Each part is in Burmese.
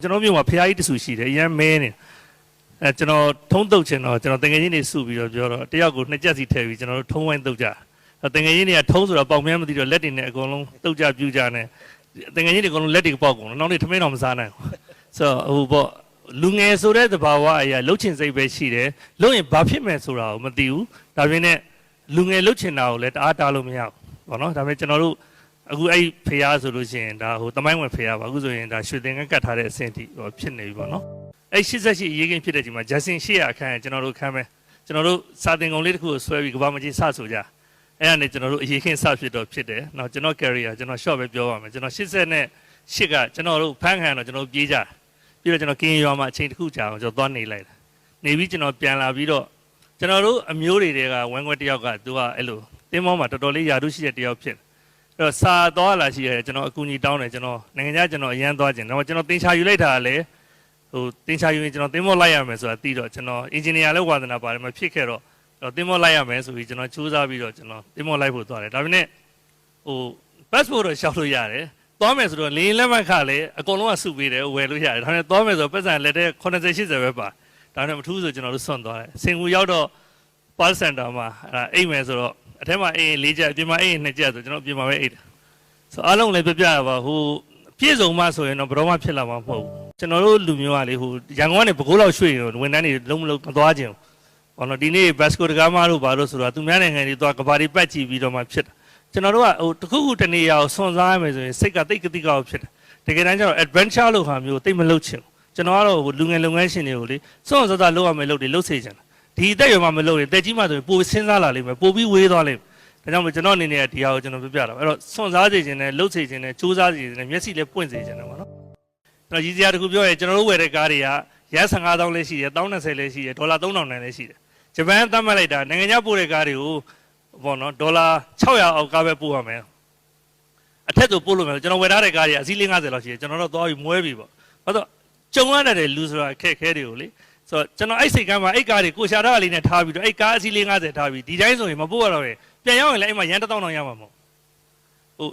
ကျွန်တော်မြို့မှာဖရားကြီးတဆူရှိတယ်အရန်မဲနေအဲကျွန်တော်ထုံးတုတ်ချင်တော့ကျွန်တော်တငယ်ချင်းတွေစုပြီးတော့ပြောတော့တယောက်ကိုနှစ်ကြက်စီထည့်ပြီးကျွန်တော်တို့ထုံးဝိုင်းတုတ်ကြအဲတငယ်ချင်းတွေကထုံးဆိုတော့ပေါက်မြဲမသိတော့လက်တွေနဲ့အကုန်လုံးတုတ်ကြပြူကြနဲ့တငယ်ချင်းတွေအကုန်လုံးလက်တွေပေါက်ကုန်တော့နောက်နေ့ထမင်းတော့မစားနိုင်ဘူးဆိုတော့ဟိုပေါ့လူငယ်ဆိုတဲ့သဘာဝအရာလှုပ်ချင်စိတ်ပဲရှိတယ်လှုပ်ရင်ဘာဖြစ်မယ်ဆိုတာကိုမသိဘူးဒါပြင်နဲ့လူငယ်လှုပ်ချင်တာကိုလည်းတအားတားလို့မရဘူးပေါ့နော်ဒါပေမဲ့ကျွန်တော်တို့ အခုအဲ့ဖျားဆိုလို့ရှိရင်ဒါဟိုတမိုင်းဝင်ဖျားပါအခုဆိုရင်ဒါရွှေသင်္ကန်းကတ်ထားတဲ့အဆင့်ထိဟိုဖြစ်နေပြီပေါ့နော်အဲ့88အရေးကင်းဖြစ်တဲ့ဒီမှာဂျက်ဆင်800အခန်းကျွန်တော်တို့ခန်းမယ်ကျွန်တော်တို့စာတင်ကုန်လေးတစ်ခုကိုဆွဲပြီးကဘာမကြီးစဆိုကြအဲ့ဒါနဲ့ကျွန်တော်တို့အရေးကင်းစဖြစ်တော့ဖြစ်တယ်နော်ကျွန်တော် career ကျွန်တော် short ပဲပြောပါမယ်ကျွန်တော်80နဲ့8ကကျွန်တော်တို့ဖန်းခံတော့ကျွန်တော်ပြေးကြပြီးတော့ကျွန်တော်ကင်းရွာမှာအချိန်တစ်ခုကြာအောင်ကျွန်တော်သွားနေလိုက်တယ်နေပြီးကျွန်တော်ပြန်လာပြီးတော့ကျွန်တော်တို့အမျိုးတွေတွေကဝမ်းခွက်တစ်ယောက်ကသူကအဲ့လိုတင်းမောမှာတော်တော်လေးယာတုရှိတဲ့တစ်ယောက်ဖြစ်တယ်အဲ့ တော့စာသွားလာရှိရတယ်ကျွန်တော်အကူအညီတောင်းတယ်ကျွန်တော်နိုင်ငံခြားကျွန်တော်အရန်သွားခြင်းတော့ကျွန်တော်တင်ချာယူလိုက်တာကလည်းဟိုတင်ချာယူရင်ကျွန်တော်တင်မောလိုက်ရမယ်ဆိုတာသိတော့ကျွန်တော်အင်ဂျင်နီယာလည်းဝါသနာပါတယ်မဖြစ်ခဲ့တော့တော့တင်မောလိုက်ရမယ်ဆိုပြီးကျွန်တော်စူးစမ်းပြီးတော့ကျွန်တော်တင်မောလိုက်ဖို့သွားတယ်ဒါပေမဲ့ဟို passport တော့ရှောက်လို့ရတယ်သွားမယ်ဆိုတော့လေရင်လက်မှတ်ခလည်းအကုန်လုံးကစုပေးတယ်ဝယ်လို့ရတယ်ဒါပေမဲ့သွားမယ်ဆိုတော့ပတ်စံလက်တဲ့80 80ပဲပါဒါနဲ့မထူးဆိုကျွန်တော်တို့စွန့်သွားတယ်စင်ကူရောက်တော့ pulse center မှာအဲ့ဒါအိတ်မယ်ဆိုတော့ အထက်မှာအိတ်၄ချက်အပြင်မှာအိတ်နှစ်ချက်ဆိုကျွန်တော်အပြင်မှာပဲအိတ်တယ်ဆိုအားလုံးလည်းပြပြရပါဟိုပြည့်စုံမှဆိုရင်တော့ဘယ်တော့မှဖြစ်လာမှာမဟုတ်ဘူးကျွန်တော်တို့လူမျိုးကလေဟိုရန်ကုန်ကနေပဲခူးလောက်ရွှေ့ရင်ဝန်ထမ်းတွေလုံးမလုံးမသွားခြင်းဘောနော်ဒီနေ့ဘတ်စကိုတကားမတို့ဘာလို့ဆိုတော့သူများနိုင်ငံတွေသွားကဘာတွေပတ်ကြည့်ပြီးတော့မှဖြစ်တာကျွန်တော်တို့ကဟိုတစ်ခုခုတနေရာကိုစွန့်စားရမယ်ဆိုရင်စိတ်ကတိတ်ကတိကောက်ဖြစ်တယ်တကယ်တမ်းကျတော့ adventure လို့ဟာမျိုးတိတ်မလုပ်ချင်ဘူးကျွန်တော်ကတော့ဟိုလူငယ်လုပ်ငန်းရှင်တွေကိုလေစွန့်စားစားလုပ်ရမယ်လုပ်တယ်လုပ်စေချင်တာ ဒီအသက်အရွယ်မှာမလုပ်ရင်တက်ကြီးမှဆိုရင်ပိုစဉ်းစားလာလိမ့်မယ်ပိုပြီးဝေးသွားလိမ့်မယ်ဒါကြောင့်မို့ကျွန်တော်အနေနဲ့ဒီဟာကိုကျွန်တော်ပြပြတာပါအဲ့တော့စွန့်စားစေခြင်းနဲ့လှုပ်စေခြင်းနဲ့စူးစမ်းစေခြင်းနဲ့မျက်စိလည်းပွင့်စေခြင်းနဲ့ပေါ့နော်အဲ့တော့ရည်စရာတစ်ခုပြောရင်ကျွန်တော်တို့ဝယ်တဲ့ကားတွေကရ15000လည်းရှိတယ်1020လည်းရှိတယ်ဒေါ်လာ3000တန်လည်းရှိတယ်ဂျပန်သတ်မှတ်လိုက်တာနိုင်ငံခြားပို့တဲ့ကားတွေကိုပေါ့နော်ဒေါ်လာ600အောက်ကားပဲပို့ရမယ်အထက်သို့ပို့လို့မရဘူးကျွန်တော်ဝယ်ထားတဲ့ကားတွေကအစီး50လောက်ရှိတယ်ကျွန်တော်တို့သွားပြီးမွဲပြီပေါ့ဘာလို့ကြုံရတဲ့လူဆိုတာအခက်အခဲတွေကိုလေ ဆိုတော့ကျွန်တော်အဲ့စိတ်ကမ်းမှာအဲ့ကားတွေကိုရှာထားလေးနဲ့ထားပြီးတော့အဲ့ကားအစီး50ထားပြီးဒီတိုင်းဆိုရင်မပို့ရတော့ရင်ပြန်ရောက်ရင်လည်းအဲ့မှာရန်တစ်တောင်းတောင်ရမှာမဟုတ်ဟုတ်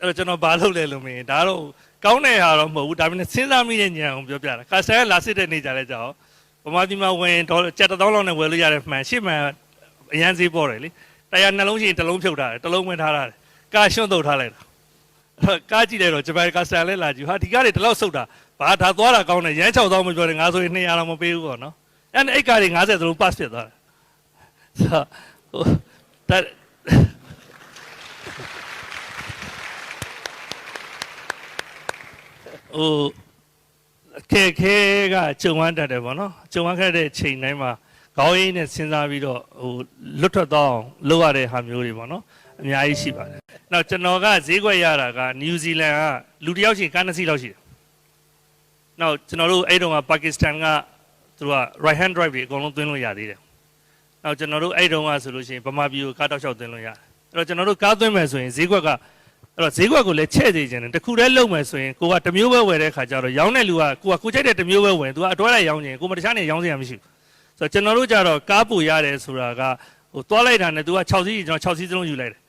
အဲ့တော့ကျွန်တော်ဘာလုပ်လဲလို့မင်းဒါတော့ကောင်းတဲ့ဟာတော့မဟုတ်ဘူးဒါပေမဲ့စဉ်းစားမိတဲ့ဉာဏ်ကိုပြောပြတာကာဆယ်ကလာစစ်တဲ့နေကြလဲကြောက်ဗမာပြည်မှာဝင်ဒေါ်ကျပ်တစ်တောင်းလောက်နဲ့ဝယ်လို့ရတဲ့မှန်ရှစ်မှန်အရန်ဈေးပေါ်တယ်လေတရားနှလုံးရှိရင်တစ်လုံးဖြုတ်ထားတယ်တစ်လုံးဝင်ထားတာကာရှွန့်တုတ်ထားလိုက်တာအဲ့ကားကြည့်လိုက်တော့ဂျပန်ကာဆယ်လဲလာကြည့်ဟာဒီကားတွေဒီလောက်ဆုတ်တာ ဘာဒါသွားတာကောင်းတယ်ရန်6000မပြောတယ်ငါဆိုရင်200လောက်မပေးဘူးပေါ့နော်အဲ့ဒါအဲ့ကားတွေ90သလုံး pass ဖြစ်သွားတယ်ဆိုတော့ဟိုဒါဟိုခဲခဲကကြုံဝမ်းတတ်တယ်ဗောနော်ကြုံဝမ်းခဲ့တဲ့ချိန်တိုင်းမှာခေါင်းရင်းနဲ့စဉ်းစားပြီးတော့ဟိုလွတ်ထွက်သွားအောင်လုပ်ရတဲ့ဟာမျိုးတွေဗောနော်အများကြီးရှိပါတယ်။နောက်ကျွန်တော်ကဈေးကွက်ရတာကနယူးဇီလန်ကလူတစ်ယောက်ချင်းကားနှစ်စီးလောက်ရှိတယ်။ နောက်ကျွန်တော်တို့အဲ့တုန်းကပါကစ္စတန်ကသူက right hand drive တွေအကုန်လုံးသွင်းလို့ရသေးတယ်။နောက်ကျွန်တော်တို့အဲ့တုန်းကဆိုလို့ရှိရင်ဗမာပြည်ကိုကားတောက်လျှောက်သွင်းလို့ရတယ်။အဲ့တော့ကျွန်တော်တို့ကားသွင်းမယ်ဆိုရင်ဈေးကွက်ကအဲ့တော့ဈေးကွက်ကိုလည်းချဲ့သေးခြင်းတယ်တခုတည်းလုံမယ်ဆိုရင်ကိုကတစ်မျိုးပဲဝယ်တဲ့ခါကျတော့ရောင်းတဲ့လူကကိုကကိုကြိုက်တဲ့တစ်မျိုးပဲဝယ်သူကအတွဲလိုက်ရောင်းခြင်းကိုမတခြားနေရောင်းစရာမရှိဘူးဆိုတော့ကျွန်တော်တို့ကြတော့ကားပူရတယ်ဆိုတာကဟိုသွားလိုက်တာနဲ့သူက6စီးကျွန်တော်6စီးစလုံးယူလိုက်တယ်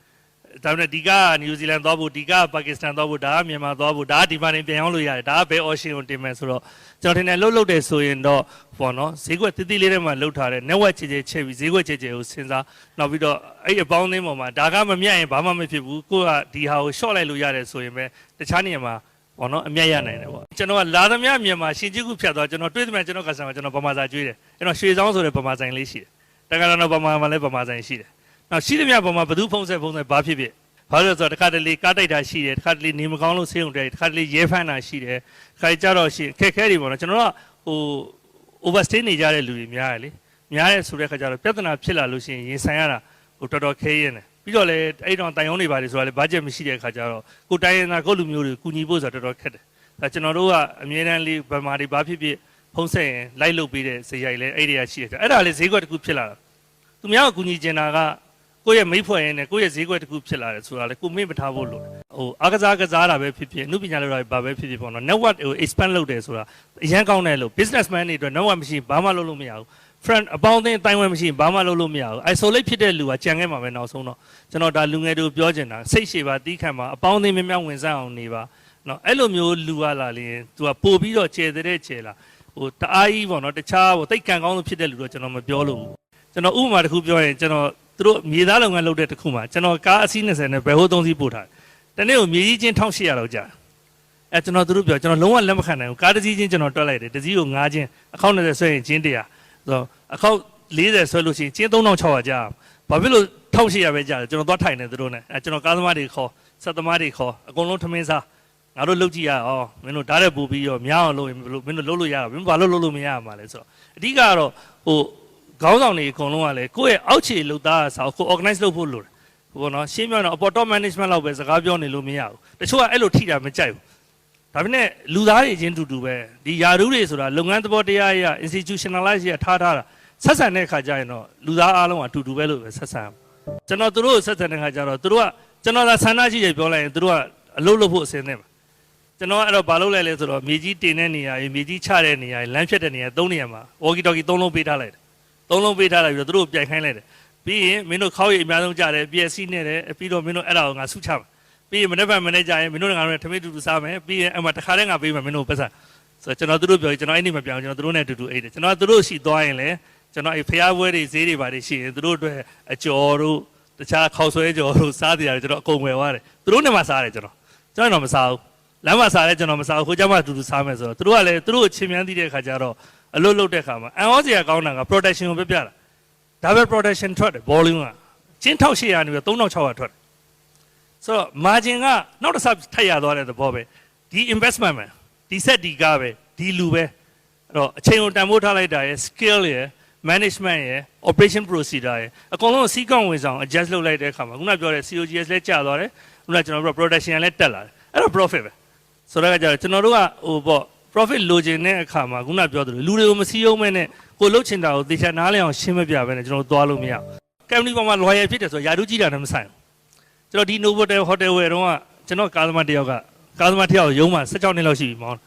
ဒါပေမဲ့ဒီကားကနယူးဇီလန်သွားဖို့ဒီကားကပါကစ္စတန်သွားဖို့ဒါကမြန်မာသွားဖို့ဒါကဒီမှာနေပြန်ရောင်းလို့ရတယ်ဒါကဘယ် option ကိုတင်မယ်ဆိုတော့ကျွန်တော်ထင်တယ်လှုပ်လှုပ်တယ်ဆိုရင်တော့ပေါ့နော်ဈေးကွက်တိတိလေးထဲမှာလှုပ်ထားတဲ့ network ချေချေချဲ့ပြီးဈေးကွက်ချေချေကိုစဉ်းစားနောက်ပြီးတော့အဲ့အပေါင်းအသင်းပေါ်မှာဒါကမမြတ်ရင်ဘာမှမဖြစ်ဘူးကိုကဒီဟာကို short လိုက်လို့ရတယ်ဆိုရင်ပဲတခြားနေရာမှာပေါ့နော်အမြတ်ရနိုင်တယ်ပေါ့ကျွန်တော်ကလာသမျှမြန်မာရှင်ကြီးခုဖြတ်သွားကျွန်တော်တွေ့သမျှကျွန်တော်ကဆန်ကကျွန်တော်ဗမာစာကျွေးတယ်အဲ့တော့ရွှေဆောင်ဆိုတဲ့ဗမာဆိုင်လေးရှိတယ်တက္ကရာတော့ဗမာမှာလည်းဗမာဆိုင်ရှိတယ် နောက်ရှိသမျှဗမာဘသူဖုံးဆက်ဖုံးဆက်ဘာဖြစ်ဖြစ်ဘာလို့လဲဆိုတော့တစ်ခါတလေကားတိုက်တာရှိတယ်တစ်ခါတလေနေမကောင်းလို့ဆေးရုံတက်တစ်ခါတလေရဲဖမ်းတာရှိတယ်တစ်ခါကြတော့ရှိခက်ခဲတွေပေါ့နော်ကျွန်တော်ကဟို overstay နေကြတဲ့လူတွေများတယ်လေများတယ်ဆိုတဲ့ခါကျတော့ပြဿနာဖြစ်လာလို့ရှိရင်ရင်ဆိုင်ရတာဟိုတော်တော်ခဲရင်တယ်ပြီးတော့လေအဲ့တော့တိုင်ယုံတွေပါတယ်ဆိုတာလေဘတ်ဂျက်မရှိတဲ့ခါကျတော့ကိုတိုင်းရင်းသားကိုလူမျိုးတွေကူညီဖို့ဆိုတာတော်တော်ခက်တယ်ဒါကျွန်တော်တို့ကအမြဲတမ်းလေးဗမာတွေဘာဖြစ်ဖြစ်ဖုံးဆက်ရင်လိုက်လုပ်ပေးတဲ့ဇေယိုင်လဲအဲ့ဒီကရှိတယ်အဲ့ဒါလေဈေးကွက်တစ်ခုဖြစ်လာတာသူများကကူညီကျင်တာက ကိုယ့်ရဲ့မိဖွဲ့ရင်းနဲ့ကိုယ့်ရဲ့ဈေးကွက်တစ်ခုဖြစ်လာတယ်ဆိုတာလေကိုမေ့မထားဖို့လိုတယ်ဟိုအားကစားကစားတာပဲဖြစ်ဖြစ်အမှုပညာလုပ်တာပဲဘာပဲဖြစ်ဖြစ်ပေါ့နော် network ဟို expand လုပ်တယ်ဆိုတာအရန်ကောင်းတယ်လို့ businessman တွေအတွက် network မရှိရင်ဘာမှလုပ်လို့မရဘူး friend အပေါင်းအသင်းအတိုင်းဝဲမရှိရင်ဘာမှလုပ်လို့မရဘူး isolate ဖြစ်တဲ့လူကကြံခဲ့မှာပဲနောက်ဆုံးတော့ကျွန်တော်ဒါလူငယ်တို့ပြောချင်တာစိတ်ရှည်ပါတီးခံပါအပေါင်းအသင်းများများဝင်စားအောင်နေပါနော်အဲ့လိုမျိုးလူရလာရင် तू ကပို့ပြီးတော့ကျဲတဲ့ကျဲလာဟိုတအားကြီးပေါ့နော်တခြားဟိုတိတ်ကန်ကောင်းလို့ဖြစ်တဲ့လူတော့ကျွန်တော်မပြောလို့ဘူးကျွန်တော်ဥပမာတစ်ခုပြောရင်ကျွန်တော် သူတို့မြေသားလုပ်ငန်းလုပ်တဲ့တစ်ခုမှာကျွန်တော်ကားအစီး20နဲ့ဘယ်ဟိုသုံးစီးပို့ထားတယ်တနေ့ကိုမြေကြီးချင်း1800လောက်ကြာအဲကျွန်တော်သူတို့ပြောကျွန်တော်လုံးဝလက်မခံနိုင်ဘူးကားတစ်စီးချင်းကျွန်တော်တွက်လိုက်တယ်တစ်စီးကို9ချင်းအခောက်20ဆွဲရင်ချင်း100ဆိုတော့အခောက်40ဆွဲလို့ရှိရင်ချင်း3600ကြာဘာဖြစ်လို့1800ပဲကြာတယ်ကျွန်တော်သွားထိုင်နေသူတို့နဲ့အဲကျွန်တော်ကားသမားတွေခေါ်ဆက်သမားတွေခေါ်အကုန်လုံးထမင်းစားငါတို့လုတ်ကြည့်ရအောင်မင်းတို့ဓာတ်ရက်ပူပြီးတော့မြောင်းအောင်လုပ်ရင်ဘယ်လိုမင်းတို့လုပ်လို့ရတာမင်းဘာလို့လုပ်လို့မရမှာလဲဆိုတော့အဓိကကတော့ဟို ခေါင်းဆောင်တွေအကုန်လုံးကလည်းကိုယ့်ရဲ့အောက်ခြေလုတ်သားအစားကို organize လုပ်ဖို့လိုတယ်ဟိုပေါ့နော်ရှင်းပြောရင်တော့ upper top management လောက်ပဲစကားပြောနေလို့မရဘူးတချို့ကအဲ့လိုထိတာမကြိုက်ဘူးဒါပေမဲ့လူသားတွေချင်းတူတူပဲဒီယာရုတွေဆိုတာလုပ်ငန်းသဘောတရားအရ institutionalize ရထားထားတာဆက်ဆံတဲ့အခါကျရင်တော့လူသားအားလုံးကအတူတူပဲလို့ပဲဆက်ဆံရမယ်ကျွန်တော်တို့ကိုဆက်ဆံတဲ့အခါကျတော့တို့ကကျွန်တော်သာဆန္ဒရှိတယ်ပြောလိုက်ရင်တို့ကအလုပ်လုပ်ဖို့အစင်းနေမှာကျွန်တော်ကအဲ့တော့ဘာလုပ်လိုက်လဲဆိုတော့မြေကြီးတင်တဲ့နေရာရေမြေကြီးချတဲ့နေရာရေလမ်းဖြတ်တဲ့နေရာသုံးနေရာမှာဝေါ်ကီတော်ကီသုံးလုံးပေးထားလိုက်တယ် သုံးလုံးပေးထားလိုက်ပြီးတော့သူတို့ကိုပြိုင်ခိုင်းလိုက်တယ်ပြီးရင်မင်းတို့ခေါက်ရည်အများဆုံးကြတယ် PSC နဲ့တယ်ပြီးတော့မင်းတို့အဲ့ဒါကိုငါဆုချမှာပြီးရင်မနေ့ကမနေ့ကျရင်မင်းတို့ကငါတို့နဲ့ထမင်းတူတူစားမယ်ပြီးရင်အမှတခါတည်းငါပေးမယ်မင်းတို့ပတ်စံဆိုတော့ကျွန်တော်သူတို့ပြောရင်ကျွန်တော်အဲ့ဒီမပြောင်းကျွန်တော်သူတို့နဲ့အတူတူအိတ်တယ်ကျွန်တော်သူတို့ရှိသွားရင်လည်းကျွန်တော်အဲ့ဖျားပွဲတွေဈေးတွေပါတယ်ရှိရင်သူတို့အတွက်အကျော်တို့တခြားခေါက်ဆွဲကျော်တို့စားတရားတွေကျွန်တော်အကုန်ဝယ်သွားတယ်သူတို့နဲ့မှစားတယ်ကျွန်တော်ကျွန်တော်တော့မစားဘူးလမ်းမှာစားလဲကျွန်တော်မစားဘူးခိုးကြမှာအတူတူစားမယ်ဆိုတော့သူတို့ကလည်းသူတို့ကိုချင်းမြန်းသိတဲ့ခါကျတော့ အလွတ်လွတ်တဲ့ခါမှာအန်အောစရာကောင်းတာက protection ကိုပြပြတာဒါပဲ protection ထွက်တယ် volume ကချင်း1800နေပြီး3600ထွက်တယ်ဆိုတော့ margin ကနောက်တစ်ဆထပ်ရသွားတဲ့သဘောပဲဒီ investment ပဲဒီ set ဒီကားပဲဒီလူပဲအဲ့တော့အချိန်ကိုတန်ဖိုးထားလိုက်တာရယ် skill ရယ် management ရယ် operation procedure ရယ်အကုန်လုံးစီးကောင်းဝင်ဆောင် adjust လုပ်လိုက်တဲ့အခါမှာခုနပြောတဲ့ COGS လည်းကျသွားတယ်ခုနကျွန်တော်တို့ production လည်းတက်လာတယ်အဲ့တော့ profit ပဲဆိုတော့ကြတော့ကျွန်တော်တို့ကဟိုပေါ့ profit လိုချင်တဲ့အခါမှာခုနပြောသလိုလူတွေကိုမစည်းရုံးမဲနဲ့ကိုလှုပ်ချင်တာကိုသေချာနားလည်အောင်ရှင်းမပြဘဲနဲ့ကျွန်တော်တို့သွားလို့မရဘူးကမ်ပဏီပေါ်မှာ loyal ဖြစ်တယ်ဆိုတော့ယာဒူးကြီးတာနဲ့မဆိုင်ဘူးကျွန်တော်ဒီ Novotel Hotel ဝယ်တော့ကကျွန်တော်ကားသမားတစ်ယောက်ကကားသမားတစ်ယောက်ရုံးမှာ16နှစ်လောက်ရှိပြီမောင်း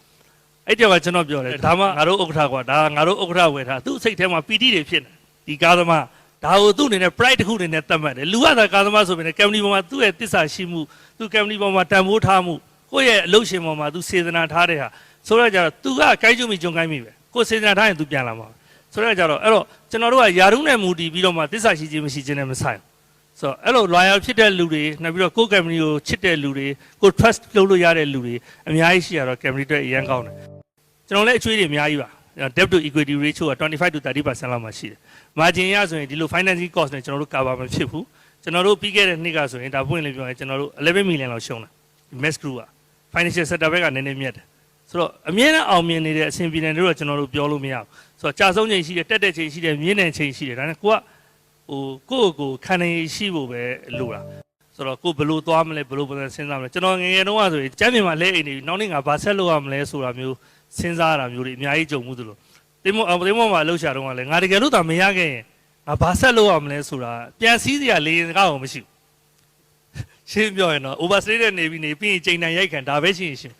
အဲ့တယောက်ကကျွန်တော်ပြောတယ်ဒါမှငါတို့ဥက္ကဋ္ဌကွာဒါငါတို့ဥက္ကဋ္ဌဝယ်ထားသူ့စိတ်ထဲမှာပီတိတွေဖြစ်နေဒီကားသမားဒါကိုသူ့အနေနဲ့ pride တစ်ခုအနေနဲ့သတ်မှတ်တယ်လူကသာကားသမားဆိုပေမဲ့ကမ်ပဏီပေါ်မှာသူ့ရဲ့တစ္ဆာရှိမှုသူ့ကမ်ပဏီပေါ်မှာတန်ဖိုးထားမှုကိုယ့်ရဲ့အလုပ်ရှင်ပေါ်မှာ तू စေတနာထားတဲ့ဟာ ဆိုတော့ကြတော့ तू ကကိုင်းကျုံမိဂျုံကိုင်းမိပဲကိုယ်စေတနာထားရင် तू ပြန်လာမှာဆိုတော့ကြတော့အဲ့တော့ကျွန်တော်တို့ကယာရုနဲ့မူတည်ပြီးတော့မှသစ္စာရှိခြင်းမရှိခြင်းနဲ့မဆိုင်ဘူးဆိုတော့အဲ့လို loyal ဖြစ်တဲ့လူတွေနောက်ပြီးတော့ကိုယ့် company ကိုချစ်တဲ့လူတွေကို trust လုပ်လို့ရတဲ့လူတွေအများကြီးရှိရတော့ company တွေအရန်ကောင်းတယ်ကျွန်တော်လည်းအချွေးတွေအများကြီးပါ debt to equity ratio က25 to 30%လောက်မှရှိတယ် margin ရဆိုရင်ဒီလို financing cost နဲ့ကျွန်တော်တို့ cover မဖြစ်ဘူးကျွန်တော်တို့ပြီးခဲ့တဲ့နှစ်ကဆိုရင်ဒါပွင့်လေးပြောရင်ကျွန်တော်တို့11 million လောက်ရှုံးတယ် mass group က financial sector ဘက်ကနည်းနည်းမြတ်တယ် ဆိုတော့အမြဲတမ်းအောင်မြင်နေတဲ့အဆင်ပြေတယ်လို့တော့ကျွန်တော်တို့ပြောလို့မရဘူးဆိုတော့ကြာဆုံးချိန်ရှိတယ်တက်တဲ့ချိန်ရှိတယ်မြင့်တဲ့ချိန်ရှိတယ်ဒါနဲ့ကိုကဟိုကိုယ့်ကိုယ်ခံနေရှိဖို့ပဲလိုတာဆိုတော့ကိုဘယ်လိုသွားမလဲဘယ်လိုပုံစံစဉ်းစားမလဲကျွန်တော်ငယ်ငယ်တုန်းကဆိုရင်ကျမ်းမြေမှာလဲအိမ်နေပြီနောက်နေ့ငါဘာဆက်လုပ်ရမလဲဆိုတာမျိုးစဉ်းစားရတာမျိုးတွေအများကြီးကြုံမှုသလိုတင်းမအတင်းမမှာလှုပ်ရှားတော့ကလည်းငါတကယ်လို့သာမရခဲ့ရင်ငါဘာဆက်လုပ်ရမလဲဆိုတာပြန်စည်းစရာလေရင်ကားအောင်မရှိဘူးရှင်းပြောရင်တော့ overstay တဲ့နေပြီးနေပြီးရင်ချိန်တန်ရိုက်ခံဒါပဲရှိရင်ရှင်း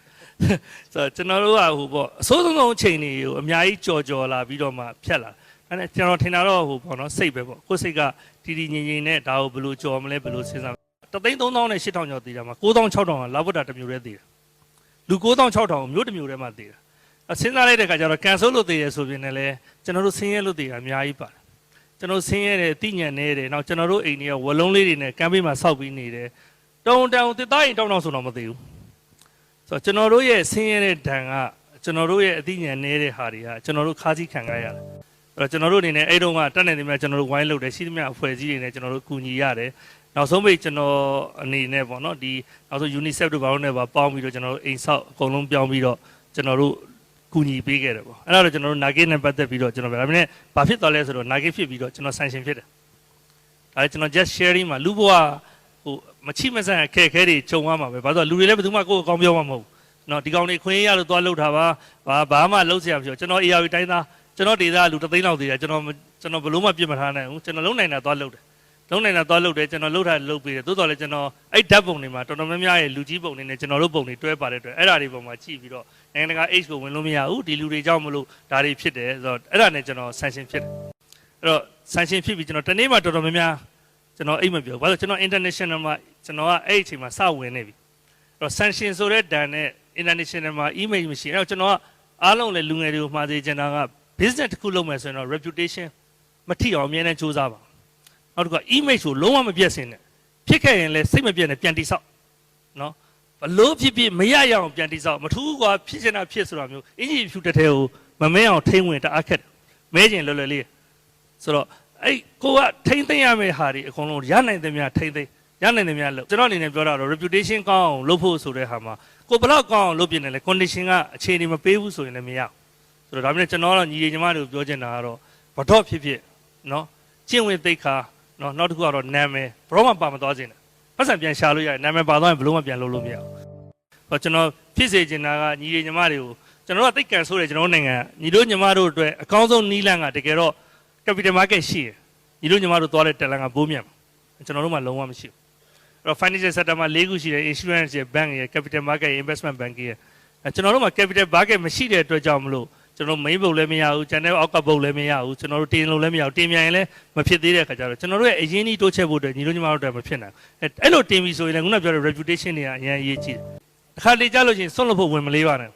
ဆိုတော့ကျွန်တော်တို့ကဟိုပေါ့အစိုးဆုံးဆုံးချိန်တွေကိုအများကြီးကြော်ကြော်လာပြီးတော့မှဖြတ်လာအဲ့ဒါကျွန်တော်ထင်တာတော့ဟိုပေါ့နော်စိတ်ပဲပေါ့ကိုယ်စိတ်ကတီတီငြိမ်ငြိမ်နဲ့ဒါကိုဘယ်လိုကြော်မလဲဘယ်လိုစဉ်းစားတသိန်း3000နဲ့8000ကျော်တည်တာမှာ9000 6000ကလာဗတ်တာတစ်မျိုးတည်းတည်တာလူ9000 6000မျိုးတစ်မျိုးတည်းမှတည်တာအစဉ်းစားလိုက်တဲ့ခါကျတော့ကန်ဆိုလို့တည်ရဆိုပြင်လည်းကျွန်တော်တို့ဆင်းရဲလို့တည်တာအများကြီးပါတယ်ကျွန်တော်ဆင်းရဲတယ်တိညံနေတယ်နောက်ကျွန်တော်တို့အိမ်တွေကဝလုံးလေးတွေနဲ့ကမ်းပေးမှာစောက်ပြီးနေတယ်တုံတောင်တစ်သားရင်တောင်းတောင်းဆိုတော့မသိဘူး ဆိုတော့ကျွန်တော်တို့ရဲ့ဆင်းရဲတဲ့ဒဏ်ကကျွန်တော်တို့ရဲ့အသိဉာဏ်နေတဲ့ဟာတွေကကျွန်တော်တို့ခါးစည်းခံရရတယ်အဲ့တော့ကျွန်တော်တို့အနေနဲ့အဲ့တုန်းကတက်နေတယ်မြတ်ကျွန်တော်တို့ဝိုင်းလုပ်တယ်ရှိသမျှအဖွဲ့အစည်းတွေနဲ့ကျွန်တော်တို့ကူညီရတယ်နောက်ဆုံးပိတ်ကျွန်တော်အနေနဲ့ပေါ့နော်ဒီနောက်ဆုံး UNICEF တို့ဘာလို့နဲ့ပါပေါင်းပြီးတော့ကျွန်တော်တို့အိမ်ဆောက်အကုန်လုံးပြောင်းပြီးတော့ကျွန်တော်တို့ကူညီပေးခဲ့တယ်ပေါ့အဲ့ဒါတော့ကျွန်တော်တို့ Nugget နဲ့ပတ်သက်ပြီးတော့ကျွန်တော်ဒါပေမဲ့ဘာဖြစ်သွားလဲဆိုတော့ Nugget ဖြစ်ပြီးတော့ကျွန်တော် sanction ဖြစ်တယ်ဒါလည်းကျွန်တော် just sharing မှာလူဘဝဟို မချိမဆန်အခက်အခဲတွေခြုံရမှာပဲဘာလို့လဲလူတွေလည်းဘယ်သူမှကိုယ့်အကောင်းပြောမှာမဟုတ်ဘူးเนาะဒီကောင်တွေခွင့်ရလို့သွားလှုပ်တာပါဘာဘာမှလှုပ်เสียမရှိဘူးကျွန်တော် AR တိုင်းသားကျွန်တော်ဒေသလူတသိန်းလောက်သေးတယ်ကျွန်တော်ကျွန်တော်ဘလို့မှပြစ်မထားနိုင်ဘူးကျွန်တော်လုံနိုင်တာသွားလှုပ်တယ်လုံနိုင်တာသွားလှုပ်တယ်ကျွန်တော်လှုပ်တာလှုပ်ပေးတယ်သို့တော်လည်းကျွန်တော်အဲ့ဓာတ်ပုံတွေမှာတော်တော်များများရဲ့လူကြီးပုံတွေနဲ့ကျွန်တော်တို့ပုံတွေတွဲပါတဲ့အတွက်အဲ့ဒါတွေပုံမှာကြည့်ပြီးတော့နိုင်ငံတကာ H ကိုဝင်လို့မရဘူးဒီလူတွေကြောင့်မလို့ဒါတွေဖြစ်တယ်ဆိုတော့အဲ့ဒါနဲ့ကျွန်တော် sanction ဖြစ်တယ်အဲ့တော့ sanction ဖြစ်ပြီးကျွန်တော်တနေ့မှတော်တော်များများ ကျွန်တော်အိတ်မပြောဘူးဘာလို့ကျွန်တော် international မှာကျွန်တော်ကအဲ့ဒီအချိန်မှာစဝင်နေပြီအဲ့တော့ sanction ဆိုတဲ့ဒဏ်နဲ့ international မှာ image မရှိအဲ့တော့ကျွန်တော်ကအားလုံးလည်းလူငယ်တွေကိုမှာသေးချင်တာက business တစ်ခုလုပ်မယ်ဆိုရင်တော့ reputation မထိအောင်အမြဲတမ်းစူးစမ်းပါနောက်တစ်ခုက image ကိုလုံးဝမပြတ်စင်နဲ့ဖြစ်ခဲ့ရင်လည်းစိတ်မပြတ်နဲ့ပြန်တိဆောက်နော်ဘလို့ဖြစ်ဖြစ်မရရအောင်ပြန်တိဆောက်မထူးကွာဖြစ်ချင်တာဖြစ်ဆိုတာမျိုးအင်ဂျီဖြူတစ်ထဲကိုမမဲအောင်ထိမ့်ဝင်တအားခက်တယ်မဲကျင်လွယ်လွယ်လေးဆိုတော့ အဲ့ကိုကထိမ့်သိမ့်ရမယ့်ဟာတွေအကုန်လုံးရနိုင်သမျှထိမ့်သိမ့်ရနိုင်သမျှလို့ကျွန်တော်အနေနဲ့ပြောတာတော့ reputation ကောင်းအောင်လုပ်ဖို့ဆိုတဲ့ဟာမှာကိုဘလောက်ကောင်းအောင်လုပ်ပြနေလဲ condition ကအခြေအနေမပေးဘူးဆိုရင်လည်းမရဘူးဆိုတော့ဒါပေမဲ့ကျွန်တော်ကတော့ညီလေးညီမတွေကိုပြောချင်တာကတော့ဘတော့ဖြစ်ဖြစ်နော်ကျင့်ဝင်သိက္ခာနော်နောက်တစ်ခုကတော့နာမည်ဘရောမှပါမသွားခြင်းနဲ့ပတ်စံပြန်ရှာလို့ရတယ်နာမည်ပါသွားရင်ဘလို့မှပြန်လုပ်လို့မရဘူးဟောကျွန်တော်ဖြစ်စေချင်တာကညီလေးညီမတွေကိုကျွန်တော်တို့ကသိက္ခာဆိုတဲ့ကျွန်တော်တို့နိုင်ငံညီတို့ညီမတို့အတွက်အကောင်းဆုံးနီးလန်းကတကယ်တော့ capital market ရှိတယ်ညီတို့ညီမတို့သွားတဲ့တက်လန်ကဘိုးမြတ်ကျွန်တော်တို့မှလုံးဝမရှိဘူးအဲ့တော့ financial sector မှာ၄ခုရှိတယ် insurance ရဲ့ bank ရဲ့ capital market ရဲ့ investment bank ရဲ့အဲကျွန်တော်တို့မှာ capital market မရှိတဲ့အတွက်ကြောင့်မလို့ကျွန်တော် main ဘုတ်လည်းမရဘူး channel အောက်ကဘုတ်လည်းမရဘူးကျွန်တော်တို့တင်လို့လည်းမရဘူးတင်မြန်ရင်လည်းမဖြစ်သေးတဲ့အခါကျတော့ကျွန်တော်တို့ရဲ့အရင်းကြီးတိုးချက်ဖို့အတွက်ညီတို့ညီမတို့အတွက်မဖြစ်နိုင်ဘူးအဲအဲ့လိုတင်ပြီဆိုရင်လည်းခုနပြောတဲ့ reputation တွေကအရင်အရေးကြီးတယ်အခါလေကြလို့ရှိရင်စွန့်လို့ဖို့ဝင်မလေးပါနဲ့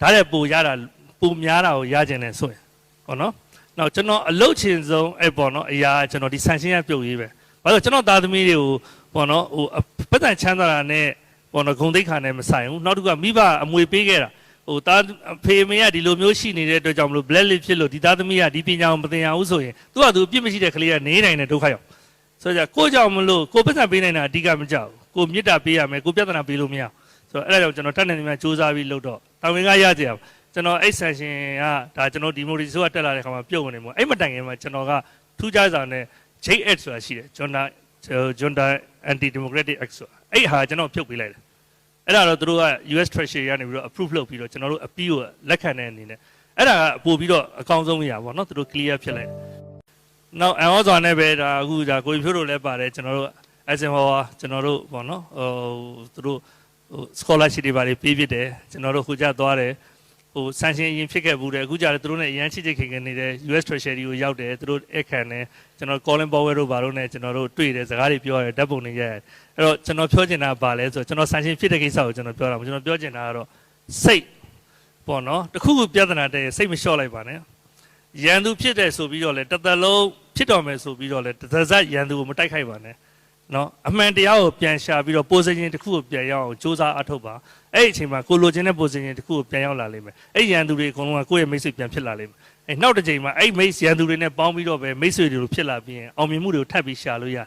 ဒါလည်းပိုရတာပိုများတာကိုရကျင်တယ်ဆိုရင်ဟောနော် နောက်ကျွန်တော်အလုတ်ချင်ဆုံးအဲ့ပေါ့နော်အရာကျွန်တော်ဒီဆန်ရှင်းရပြုတ်ရေးပဲဘာလို့ကျွန်တော်သားသမီးတွေကိုပေါ့နော်ဟိုပတ်သက်ချမ်းသာတာနဲ့ပေါ့နော်ဂုံတိတ်ခါနဲ့မဆိုင်ဘူးနောက်တစ်ခုကမိဘအမွေပေးခဲ့တာဟိုသားဖေမေကဒီလိုမျိုးရှိနေတဲ့အတွက်ကြောင့်မလို့ black list ဖြစ်လို့ဒီသားသမီးကဒီပညာကိုမသင်ရဘူးဆိုရင်သူကသူအပြစ်မရှိတဲ့ကလေးကနေနိုင်တဲ့ဒုက္ခရောက်ဆိုကြကိုကြောင့်မလို့ကိုပတ်သက်ပေးနိုင်တာအဓိကမကြောက်ဘူးကိုမေတ္တာပေးရမယ်ကိုပြဿနာပေးလို့မရဘူးဆိုတော့အဲ့ဒါကြောင့်ကျွန်တော်တတ်နိုင်နေမှစူးစမ်းပြီးလုပ်တော့တာဝန်ကရကြရ ကျွန်တော်အဲ့ session ကဒါကျွန်တော်ဒီမိုဒီဆိုကတက်လာတဲ့ခါမှာပြုတ်ဝင်နေမှာအဲ့မတိုင်ခင်မှာကျွန်တော်ကထူးခြားစွာနဲ့ JX ဆိုတာရှိတယ် Jonda Jonda Anti Democratic Act ဆိုတာအဲ့ဟာကျွန်တော်ဖြုတ်ပေးလိုက်တယ်အဲ့ဒါတော့သူတို့က US Treasury ကနေပြီးတော့ approve လုပ်ပြီးတော့ကျွန်တော်တို့ appeal ကိုလက်ခံတဲ့အနေနဲ့အဲ့ဒါကပို့ပြီးတော့အကောင်းဆုံးနေရာပေါ့နော်သူတို့ clear ဖြစ်လိုက်နောက်အန်ဟောစွာနဲ့ပဲဒါအခုဒါကိုဖြိုးတို့လည်းပါတယ်ကျွန်တော်တို့အစင်ဟောကျွန်တော်တို့ပေါ့နော်ဟိုသူတို့ scholarship တွေပါတယ်ပေးဖြစ်တယ်ကျွန်တော်တို့ခုကြသွားတယ် ဟို sanction ရင်ဖြစ်ခဲ့ဘူးတယ်အခုကြတယ်သူတို့နဲ့အရန်ချစ်ချစ်ခင်ခင်နေတဲ့ US Treasury ကိုရောက်တယ်သူတို့အခန့်တယ်ကျွန်တော် Colin Powell တို့ဘာလို့နဲ့ကျွန်တော်တို့တွေ့တယ်စကားတွေပြောရတယ်ဓာတ်ပုံတွေရိုက်ရတယ်အဲ့တော့ကျွန်တော်ပြောချင်တာကဘာလဲဆိုတော့ကျွန်တော်ဆန်ရှင်ဖြစ်တဲ့ကိစ္စကိုကျွန်တော်ပြောတာမဟုတ်ကျွန်တော်ပြောချင်တာကတော့စိတ်ပေါ့နော်တခုခုပြဿနာတည်းစိတ်မလျှော့လိုက်ပါနဲ့ရန်သူဖြစ်တယ်ဆိုပြီးတော့လေတစ်သက်လုံးဖြစ်တော်မယ်ဆိုပြီးတော့လေတစ်သက်ဇက်ရန်သူကိုမတိုက်ခိုက်ပါနဲ့ နော်အမှန်တရားကိုပြန်ရှာပြီးတော့ position တစ်ခုကိုပြန်ရောက်အောင်စူးစမ်းအထောက်ပါအဲ့ဒီအချိန်မှာကိုလိုချင်တဲ့ position တစ်ခုကိုပြန်ရောက်လာလိမ့်မယ်အဲ့ရန်သူတွေအကုန်လုံးကကိုယ့်ရဲ့မိတ်ဆွေပြန်ဖြစ်လာလိမ့်မယ်အဲ့နောက်တစ်ချိန်မှာအဲ့မိတ်ရန်သူတွေနဲ့ပေါင်းပြီးတော့ပဲမိတ်ဆွေတွေလိုဖြစ်လာပြီးရင်အောင်မြင်မှုတွေကိုထပ်ပြီးရှာလို့ရဒါ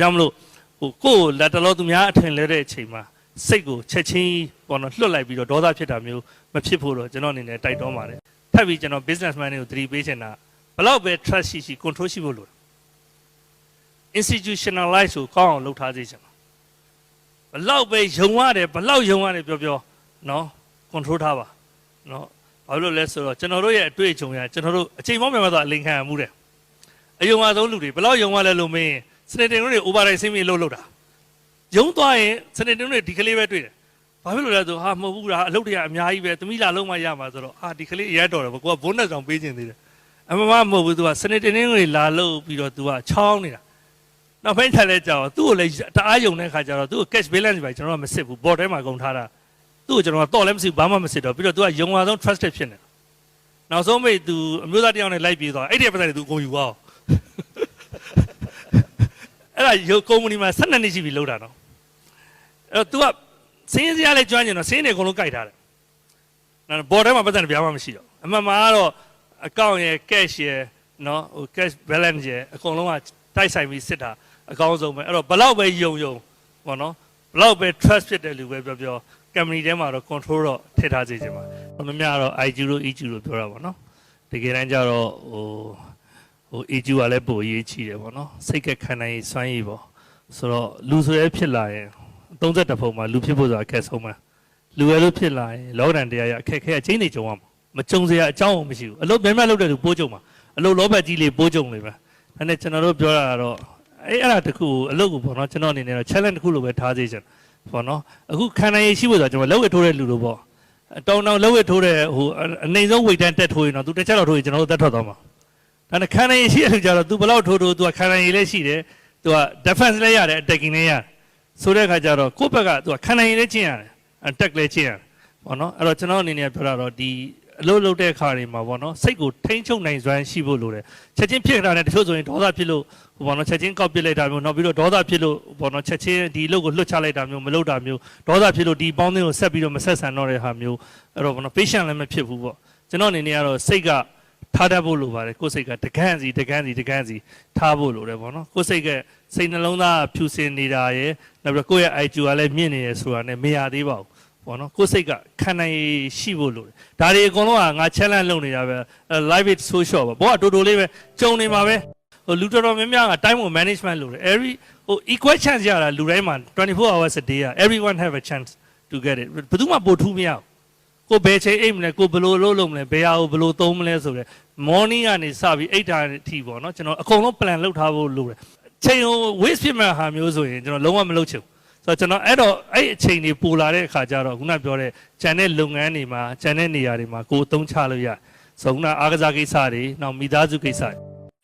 ကြောင့်မလို့ဟိုကိုယ်ကိုလက်တလောသူများအထင်လဲတဲ့အချိန်မှာစိတ်ကိုချက်ချင်းပေါ်တော့လွတ်လိုက်ပြီးတော့ဒေါသဖြစ်တာမျိုးမဖြစ်ဖို့တော့ကျွန်တော်အနေနဲ့တိုက်တွန်းပါတယ်ထပ်ပြီးကျွန်တော် businessman တွေကိုသတိပေးချင်တာဘလောက်ပဲ trust ရှိရှိ control ရှိဖို့လိုတယ် institutionalize ကိုကောင်းအောင်လုပ်ထားစေချင်တာဘလောက်ပဲယုံရတယ်ဘလောက်ယုံရတယ်ပြောပြောနော် control ထားပါနော်ဘာလို့လဲဆိုတော့ကျွန်တော်တို့ရဲ့အတွေ့အကြုံရကျွန်တော်တို့အချိန်မောင်းမြန်မှတော့အလင်ခံရမှုတယ်အယုံအဆုံးလူတွေဘလောက်ယုံရလဲလို့မင်းစနေတင်တို့တွေ override ဆင်းပြီးလှုပ်လှုပ်တာယုံသွားရင်စနေတင်တို့တွေဒီကလေးပဲတွေ့တယ်ဘာဖြစ်လို့လဲဆိုဟာမဟုတ်ဘူးလားအလုပ်တွေကအများကြီးပဲသမီးလာလုံးမရမှာဆိုတော့အာဒီကလေးအရတော်တယ်ကိုကဘုန်းနဲ့ဆောင်ပေးခြင်းသေးတယ်အမမမဟုတ်ဘူး तू ကစနေတင်တွေလာလို့ပြီးတော့ तू ကချောင်းနေတာ နောက်ပိုင်းထလဲကြတော့သူ့ကိုလည်းတအားယုံတဲ့ခါကျတော့သူ့ကို cash balance ပဲကျွန်တော်ကမစစ်ဘူး board ထဲမှာကုန်ထားတာသူ့ကိုကျွန်တော်ကတော့လည်းမစစ်ဘာမှမစစ်တော့ပြီးတော့သူကယုံအောင်ဆုံး trusted ဖြစ်နေတယ်နောက်ဆုံးမိသူအမျိုးသားတစ်ယောက်နဲ့လိုက်ပြေးသွားအဲ့ဒီပတ်သက်သူကိုယူသွားအဲ့ဒါယုံကုမ္ပဏီမှာ12နှစ်ရှိပြီလောက်တာနော်အဲ့တော့ तू ကစင်းစရာလဲကြွန့်ကျင်တော့စင်းတွေအကုန်လုံးကြိုက်ထားတယ်နော် board ထဲမှာပတ်သက်ပြားမှမရှိတော့အမှန်မှာကတော့ account ရယ် cash ရယ်နော်ဟို cash balance ရယ်အကုန်လုံးက တိုက်ဆိုင်ပြီးစစ်တာအကောင်းဆုံးပဲအဲ့တော့ဘလောက်ပဲယုံယုံပေါ့နော်ဘလောက်ပဲ trust ဖြစ်တဲ့လူပဲပြောပြော company ထဲမှာတော့ control တော့ထည့်ထားစေချင်ပါဘယ်လိုများတော့ IG လို့ EG လို့ပြောတာပေါ့နော်တကယ်တမ်းကျတော့ဟိုဟို AG ကလည်းပိုအရေးကြီးတယ်ပေါ့နော်စိတ်ကခံနိုင်ရေးစွမ်းရည်ပေါ့ဆိုတော့လူဆိုရဲဖြစ်လာရင်30ပုံမှာလူဖြစ်ဖို့ဆိုတာအခက်ဆုံးမှာလူရလို့ဖြစ်လာရင်လောကဒဏ်တရားရအခက်ခဲအချင်းတွေကြုံရမှာမကြုံစရာအကြောင်းမရှိဘူးအလုပ်များများလုပ်တဲ့လူပိုးကြုံမှာအလုပ်လောဘကြီးလေးပိုးကြုံနေမှာ ဒါနဲ့ကျွန်တော်တို့ပြောတာကတော့အဲ့အဲ့ဒါတခုကိုအလုပ်ကိုပေါ့နော်ကျွန်တော်အနေနဲ့တော့ challenge တစ်ခုလိုပဲထားသေးချင်ပေါ့နော်အခုခံနိုင်ရရှိဖို့ဆိုတာကျွန်တော်လက်ဝဲထိုးတဲ့လူလိုပေါ့တောင်းတောင်းလက်ဝဲထိုးတဲ့ဟိုအနေဆုံးဝိတ်တန်းတက်ထိုးရင်တော့သူတစ်ချက်တော့ထိုးရင်ကျွန်တော်တို့တက်ထွက်သွားမှာ ဒါနဲ့ခံနိုင်ရည်ရှိတဲ့လူကြတော့ तू ဘလောက်ထိုးထိုး तू ကခံနိုင်ရည်လည်းရှိတယ် तू က defense လည်းရတယ် attacking လည်းရတယ်ဆိုတဲ့အခါကျတော့ကိုယ့်ဘက်က तू ကခံနိုင်ရည်လည်းကျင့်ရတယ် attack လည်းကျင့်ရတယ် ပေါ့နော်အဲ့တော့ကျွန်တော်အနေနဲ့ပြောတာတော့ဒီ အလုပ်လုပ်တဲ့အခါတွေမှာပေါ့နော်စိတ်ကိုထိန်းချုပ်နိုင်စွမ်းရှိဖို့လိုတယ်ချက်ချင်းဖြစ်ခတာနဲ့တချို့ဆိုရင်ဒေါသဖြစ်လို့ဟိုပေါ့နော်ချက်ချင်းကောက်ပစ်လိုက်တာမျိုးနောက်ပြီးတော့ဒေါသဖြစ်လို့ပေါ့နော်ချက်ချင်းဒီအလုပ်ကိုလွှတ်ချလိုက်တာမျိုးမလုပ်တာမျိုးဒေါသဖြစ်လို့ဒီပေါင်းသင်းကိုဆက်ပြီးတော့မဆက်ဆံတော့တဲ့ဟာမျိုးအဲ့တော့ပေါ့နော် patient လည်းမဖြစ်ဘူးပေါ့ကျွန်တော်အနေနဲ့ကတော့စိတ်ကထားတတ်ဖို့လိုပါတယ်ကိုယ်စိတ်ကတကန့်စီတကန့်စီတကန့်စီထားဖို့လိုတယ်ပေါ့နော်ကိုယ်စိတ်ကစိတ်နှလုံးသားဖြူစင်နေတာရယ်နောက်ပြီးတော့ကိုယ့်ရဲ့ IQ ကလည်းမြင့်နေရယ်ဆိုတာနဲ့မရသေးပါဘူး ပေါ့နော်ကိုယ်စိတ်ကခံနိုင်ရည်ရှိဖို့လိုတယ်ဒါတွေအကုန်လုံးကငါ challenge လုပ်နေတာပဲအဲ live it so short ပဲဘောကတူတူလေးပဲကြုံနေမှာပဲဟိုလူတော်တော်များများက time ကို management လုပ်တယ် every ဟို equal chance ရတာလူတိုင်းမှာ24 hours a day อ่ะ everyone have a chance to get it ဘယ်သူမှပို့ထူးမရဘူးကိုဘယ်ချိန်အိမ်မလဲကိုဘယ်လိုလုပ်လုပ်မလဲဘယ်ဟာကိုဘယ်လိုသုံးမလဲဆိုတော့ morning ကနေစပြီးအိတ်တာအထိပေါ့နော်ကျွန်တော်အကုန်လုံး plan လုပ်ထားဖို့လိုတယ်ချိန်ကို waste ဖြစ်မဲ့ဟာမျိုးဆိုရင်ကျွန်တော်လုံးဝမလုပ်ချင်ဘူးဆို တော့ကျွန်တော်အဲ့တော့အဲ့အချိန်တွေပူလာတဲ့အခါကျတော့ခုနပြောတဲ့ဂျန်တဲ့လုပ်ငန်းတွေမှာဂျန်တဲ့နေရာတွေမှာကိုယ်အသုံးချလို့ရဆိုခုနအားကစားကိစ္စတွေနောက်မိသားစုကိစ္စတွေ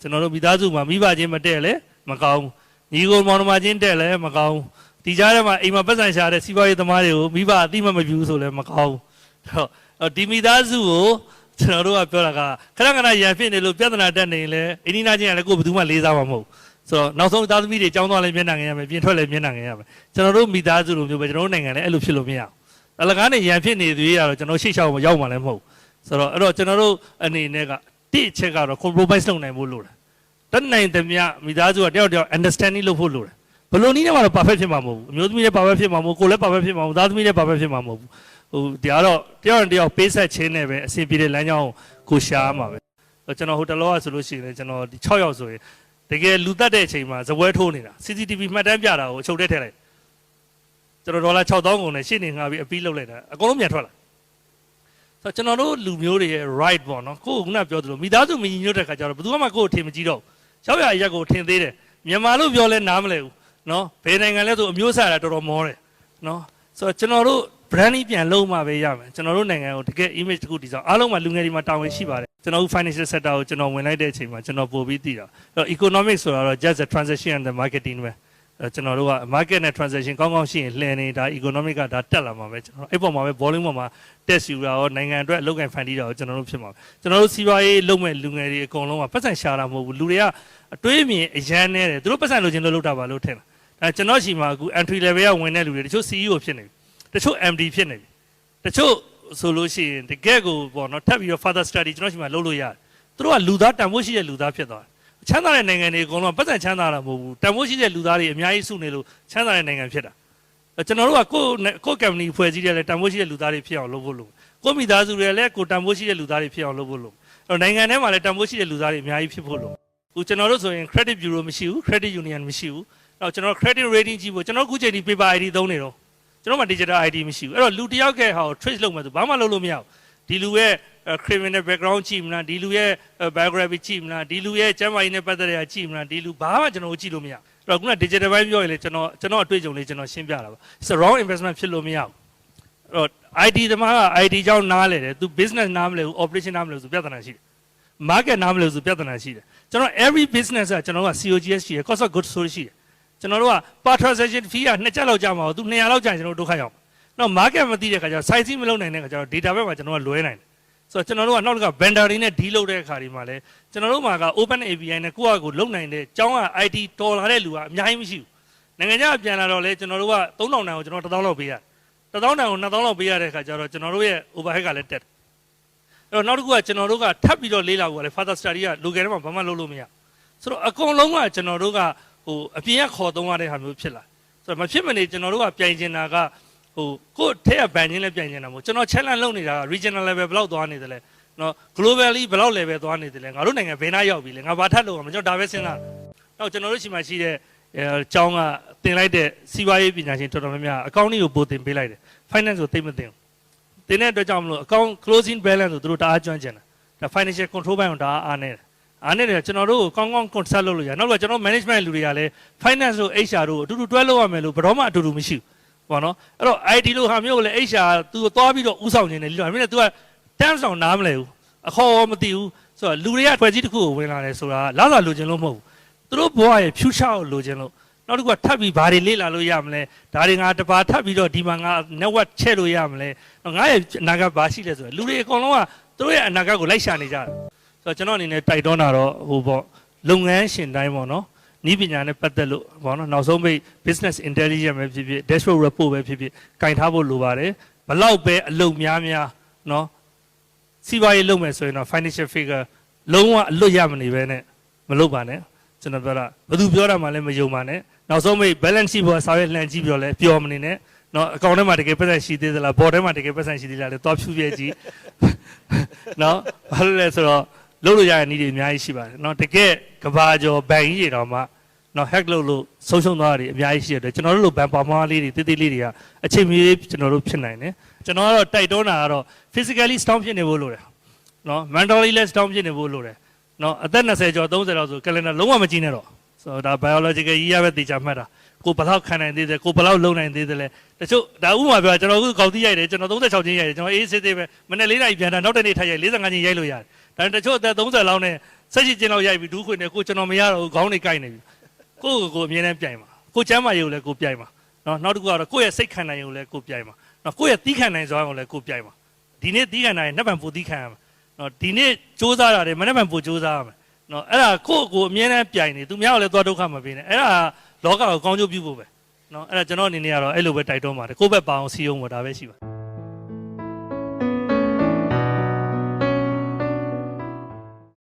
ကျွန်တော်တို့မိသားစုမှာမိဘချင်းမတည့်လဲမကောင်းဘူးညီကိုမောင်နှမချင်းတည့်လဲမကောင်းဘူးဒီကြားထဲမှာအိမ်မှာပတ်စံရှာတဲ့စီးပွားရေးသမားတွေကိုမိဘအတိမမပြူဆိုလဲမကောင်းဘူးအဲ့တော့ဒီမိသားစုကိုကျွန်တော်တို့ကပြောတာကခဏခဏရံဖြစ်နေလို့ပြဿနာတက်နေရင်လဲအင်းဒီနာချင်းကလည်းကိုယ်ဘယ်သူမှလေးစားမှာမဟုတ်ဘူး ဆိုတော့နောက်ဆုံးသားသမီးတွေကြောင်းသွားလဲမျက်နှာငယ်ရမယ်ပြင်ထွက်လဲမျက်နှာငယ်ရမယ်ကျွန်တော်တို့မိသားစုလိုမျိုးပဲကျွန်တော်တို့နိုင်ငံလည်းအဲ့လိုဖြစ်လို့မရဘူးအလကားနဲ့ရန်ဖြစ်နေသေးရတော့ကျွန်တော်ရှေ့လျှောက်မရောက်မှလည်းမဟုတ်ဘူးဆိုတော့အဲ့တော့ကျွန်တော်တို့အနေနဲ့ကတိအချက်ကတော့ compromise လုပ်နိုင်ဖို့လိုတယ်တတ်နိုင်သမျှမိသားစုကတယောက်တယောက် understanding လုပ်ဖို့လိုတယ်ဘယ်လိုနည်းနဲ့မှတော့ perfect ဖြစ်မှာမဟုတ်ဘူးအမျိုးသမီးလည်း perfect ဖြစ်မှာမဟုတ်ကိုယ်လည်း perfect ဖြစ်မှာမဟုတ်သားသမီးလည်း perfect ဖြစ်မှာမဟုတ်ဘူးဟိုဒီကတော့တယောက်နဲ့တယောက်ပေးဆက်ခြင်းနဲ့ပဲအဆင်ပြေတဲ့လမ်းကြောင်းကိုရှားမှာပဲကျွန်တော်ဟိုတလောကဆိုလို့ရှိရင်လည်းကျွန်တော်ဒီ6ယောက်ဆိုရင် တကယ်လူတက်တဲ့အချိန်မှာဇပွဲထိုးနေတာ CCTV မှတ်တမ်းပြတာကိုအချုပ်ထဲထည့်လိုက်ကျွန်တော်ဒေါ်လာ6000ကုန်နဲ့ရှင်းနေငါပြီးအပီးလုပ်လိုက်တာအကုန်လုံးပြန်ထွက်လာဆိုတော့ကျွန်တော်တို့လူမျိုးတွေရဲ့ right ပေါ့နော်ကိုယ်ကခုနပြောသလိုမိသားစုမညီညွတ်တဲ့ခါကျတော့ဘယ်သူမှကိုယ်ကိုထင်မကြည့်တော့ဘူးရောက်ရအရက်ကိုထင်သေးတယ်မြန်မာလို့ပြောလဲနားမလဲဘူးနော်ဘယ်နိုင်ငံလဲဆိုအမျိုးအစားတာတော်တော်မောတယ်နော်ဆိုတော့ကျွန်တော်တို့ branding ပြန်လုံးမှပဲရမယ်ကျွန်တော်တို့နိုင်ငံကိုတကယ် image တစ်ခုတည်ဆောင်အားလုံးမှာလူငယ်တွေမှာတာဝန်ရှိပါတယ် ကျွန်တော်တို့ financial sector ကိုကျွန်တော်ဝင်လိုက်တဲ့အချိန်မှာကျွန်တော်ပို့ပြီးသိတာအဲ့တော့ economics ဆိုတာတော့ just a transaction and the marketing ပဲအဲ့ကျွန်တော်တို့က market နဲ့ transaction ကောင်းကောင်းရှိရင်လှည့်နေတာ economic ကဒါတက်လာမှာပဲကျွန်တော်အဲ့ပေါ်မှာပဲ volume ပေါ်မှာ test ယူတာရောနိုင်ငံအတွက်အလုပ်ကိုင်ဖန်တီးတာရောကျွန်တော်တို့ဖြစ်မှာပဲကျွန်တော်တို့စီးပွားရေးလုပ်မဲ့လူငယ်တွေအကုန်လုံးကပတ်စံရှာတာမဟုတ်ဘူးလူတွေကအတွေးအမြင်အရန်နေတယ်သူတို့ပတ်စံလိုချင်လို့လုပ်တာပါလို့ထင်တာဒါကျွန်တော်ရှိမှာအခု entry level ကဝင်တဲ့လူတွေတချို့ CEO ဖြစ်နေပြီတချို့ MD ဖြစ်နေပြီတချို့ ဆိုလို့ရှိရင်တကယ့်ကိုပေါ့နော်ထပ်ပြီးတော့ further study ကျွန်တော်ရှိမှလုပ်လို့ရတယ်သူတို့ကလူသားတန်ဖိုးရှိတဲ့လူသားဖြစ်သွားတယ်ချမ်းသာတဲ့နိုင်ငံတွေအကုန်လုံးကပတ်စံချမ်းသာတာမဟုတ်ဘူးတန်ဖိုးရှိတဲ့လူသားတွေအများကြီးစုနေလို့ချမ်းသာတဲ့နိုင်ငံဖြစ်တာအဲ့ကျွန်တော်တို့ကကိုယ့်ကိုယ့် company ဖွဲ့စည်းတယ်လေတန်ဖိုးရှိတဲ့လူသားတွေဖြစ်အောင်လုပ်ဖို့လိုကိုယ့်မိသားစုတွေလည်းကိုယ်တန်ဖိုးရှိတဲ့လူသားတွေဖြစ်အောင်လုပ်ဖို့လိုအဲ့တော့နိုင်ငံထဲမှာလည်းတန်ဖိုးရှိတဲ့လူသားတွေအများကြီးဖြစ်ဖို့လိုအခုကျွန်တော်တို့ဆိုရင် credit bureau မရှိဘူး credit union မရှိဘူးအဲ့တော့ကျွန်တော် credit rating ကြည့်ဖို့ကျွန်တော်အခုချိန်ဒီ paper ID သုံးနေတော့ ကျွန်တော်မှ digital ID မရှိဘူးအဲ့တော့လူတစ်ယောက်ကဟာကို trace လုပ်မှဆိုဘာမှလုပ်လို့မရဘူးဒီလူရဲ့ criminal background ကြည့်မလားဒီလူရဲ့ biography ကြည့်မလားဒီလူရဲ့ကျမ်းမာရေးနဲ့ပတ်သက်တဲ့အကြည့်မလားဒီလူဘာမှကျွန်တော်ကြည့်လို့မရဘူးအဲ့တော့ခုန digital ဘိုင်းပြောရင်လေကျွန်တော်ကျွန်တော်အတွေ့အကြုံလေးကျွန်တော်ရှင်းပြတာပါ it's a wrong investment ဖြစ်လို့မရဘူးအဲ့တော့ ID သမားက ID ကြောင့်နားလေတယ်သူ business နားမလဲဘူး operation နားမလဲဘူးဆိုပြဿနာရှိတယ် market နားမလဲဘူးဆိုပြဿနာရှိတယ်ကျွန်တော် every business ကကျွန်တော်က COGS ရှိတယ် cost of goods sold ရှိတယ် ကျွန်တော်တို့က per transaction fee ကနှစ်ချက်လောက်ကြာမှာသူ200လောက်ကြာရင်ကျွန်တော်တို့ဒုက္ခရောက်နောက် market မသိတဲ့ခါကျတော့ size မလုပ်နိုင်တဲ့ခါကျတော့ data ဘက်မှာကျွန်တော်ကလွဲနိုင်တယ်ဆိုတော့ကျွန်တော်တို့ကနောက်တစ်ခါ vendor တွေနဲ့ deal လုပ်တဲ့အခါဒီမှာလဲကျွန်တော်တို့မှာက open API နဲ့ကိုယ့်အကူလုံနိုင်တဲ့ကျောင်းက IT တော်လာတဲ့လူကအများကြီးမရှိဘူးနိုင်ငံခြားပြန်လာတော့လဲကျွန်တော်တို့က3000တန်ကိုကျွန်တော်1000လောက်ပေးရတယ်1000တန်ကို2000လောက်ပေးရတဲ့ခါကျတော့ကျွန်တော်တို့ရဲ့ overhead ကလည်းတက်တယ်အဲ့တော့နောက်တစ်ခုကကျွန်တော်တို့ကထပ်ပြီးတော့လေးလာဖို့ကလည်း further study က local ထဲမှာဘာမှလုပ်လို့မရဆိုတော့အကုန်လုံးကကျွန်တော်တို့က ဟိုအပြင်ကခေါ်သုံးရတဲ့ဟာမျိုးဖြစ်လာဆိုတော့မဖြစ်မနေကျွန်တော်တို့ကပြိုင်နေတာကဟိုကိုယ့်ထဲကဘန်ချင်းလည်းပြိုင်နေတာမဟုတ်ကျွန်တော် challenge လုပ်နေတာက regional level ဘယ်လောက်သွားနေတယ်လဲနော် globally ဘယ်လောက် level သွားနေတယ်လဲငါတို့နိုင်ငံဘယ်နာရောက်ပြီလဲငါဘာထပ်လုပ်အောင်မကျွန်တော်ဒါပဲစဉ်းစားနောက်ကျွန်တော်တို့ရှိမှရှိတဲ့အဲကျောင်းကတင်လိုက်တဲ့စီးပွားရေးပညာရှင်တော်တော်များများအကောင့်တွေကိုပို့တင်ပေးလိုက်တယ် finance ကိုသိမသိဘူးတင်တဲ့အတွက်ကြောင့်မလို့အကောင့် closing balance ကိုသူတို့တအားကျွမ်းကျင်တာဒါ financial control ဘက်ကိုတအားအားနေတယ် အားနေတယ်ကျွန်တော်တို့ကိုကောင်းကောင်း consult လုပ်လို့ရနောက်တော့ကျွန်တော် management လူတွေကလည်း finance တို့ HR တို့အတူတူတွဲလုပ်ရမယ်လို့ဘယ်တော့မှအတူတူမရှိဘူးပေါ့နော်အဲ့တော့ IT လို့ဟာမျိုးကိုလည်း HR သူသွားပြီးတော့ဥဆောင်နေတယ်လူကမင်းက तू ကတန်းဆောင်နားမလဲဘူးအခေါ်မသိဘူးဆိုတော့လူတွေကဖွဲ့စည်းတစ်ခုကိုဝင်လာတယ်ဆိုတာလာလာလိုချင်လို့မဟုတ်ဘူးသူတို့ဘဝရဲ့ future ကိုလိုချင်လို့နောက်တစ်ခုကထပ်ပြီးဘာတွေလေ့လာလို့ရမလဲဒါတွေငါတပါထပ်ပြီးတော့ဒီမှာငါ network ချဲ့လို့ရမလဲငါရဲ့အနာဂတ်ဘာရှိလဲဆိုတော့လူတွေအကုန်လုံးကသူတို့ရဲ့အနာဂတ်ကိုလိုက်ရှာနေကြတယ်ဆို တော့ကျွန်တော်အနေနဲ့တိုက်တွန်းတာတော့ဟိုပေါ့လုပ်ငန်းရှင်တိုင်းပေါ့နော်ဤပညာနဲ့ပတ်သက်လို့ပေါ့နော်နောက်ဆုံးပိတ် business intelligence ပဲဖြစ်ဖြစ် dashboard report ပဲဖြစ်ဖြစ်ကင်ထားဖို့လိုပါတယ်ဘလောက်ပဲအလုပ်များများနော်စီးပွားရေးလုပ်မယ်ဆိုရင်တော့ financial figure လုံးဝအလွတ်ရမနေပဲနဲ့မလုပ်ပါနဲ့ကျွန်တော်ပြောတာဘယ်သူပြောတာမှလည်းမယုံပါနဲ့နောက်ဆုံးပိတ် balance sheet ပေါ်စာရွက်လှန်ကြည့်ပြောလဲပျော်မနေနဲ့နော်အကောင့်ထဲမှာတကယ်ပတ်သက်ရှိသေးသလား board ထဲမှာတကယ်ပတ်သက်ရှိသေးလားလဲသွားဖြူပြဲကြည့်နော်ဘာလို့လဲဆိုတော့ လုပ်လို့ရတဲ့နည်းတွေအများကြီးရှိပါတယ်နော်တကယ်ကဘာကျော်ဘဏ်ကြီးတွေတော့မှနော် hack လုပ်လို့ဆုံးရှုံးသွားတာတွေအများကြီးရှိတယ်ကျွန်တော်တို့လိုဘဏ်ပါမောလေးတွေတိတိလေးတွေကအချိန်မီလေးကျွန်တော်တို့ဖြစ်နိုင်တယ်ကျွန်တော်ကတော့တိုက်တွန်းတာကတော့ physically strong ဖြစ်နေဖို့လိုတယ်နော် mentally less strong ဖြစ်နေဖို့လိုတယ်နော်အသက်20ကျော်30လောက်ဆို calendar လုံးဝမကြည့်နဲ့တော့ဆိုတော့ဒါ biological ကြီးရပဲတေချာမှတ်တာကိုဘယ်လောက်ခံနိုင်သေးတယ်ကိုဘယ်လောက်လုံနိုင်သေးတယ်လဲတချို့ဒါဥပမာပြောကျွန်တော်အခုကောက်တိရိုက်တယ်ကျွန်တော်36ချင်းရိုက်တယ်ကျွန်တော်အေးစစ်သေးပဲမနေ့၄နာရီပြန်တာနောက်တနေ့ထိုက်ရိုက်45ချင်းရိုက်လို့ရတယ် ဒါပေမဲ့တချို့အသက်30လောက်နဲ့ဆက်ရှိချင်းလောက်ရိုက်ပြီးဒူးခွေနဲ့ကိုကျွန်တော်မရတော့ဘူးခေါင်းတွေကိုက်နေပြီကိုယ့်ကိုယ်ကိုအမြဲတမ်းပြိုင်ပါကိုကျမ်းမာရေးကိုလည်းကိုပြိုင်ပါနော်နောက်တစ်ခုကတော့ကိုယ့်ရဲ့စိတ်ခံနိုင်ရုံလည်းကိုပြိုင်ပါနော်ကိုယ့်ရဲ့သီးခံနိုင်စွမ်းကိုလည်းကိုပြိုင်ပါဒီနေ့သီးခံနိုင်ရင်နှစ်ပံပိုသီးခံရမှာနော်ဒီနေ့စူးစမ်းတာတွေမနေ့ပံပိုစူးစမ်းရမယ်နော်အဲ့ဒါကိုယ့်ကိုယ်အမြဲတမ်းပြိုင်နေသူများကိုလည်းသွားဒုက္ခမပေးနဲ့အဲ့ဒါလောကကိုကောင်းကျိုးပြုဖို့ပဲနော်အဲ့ဒါကျွန်တော်အနေနဲ့ကတော့အဲ့လိုပဲတိုက်တွန်းပါတယ်ကိုယ့်ဘက်ပါအောင်စီယုံပါဒါပဲရှိပါ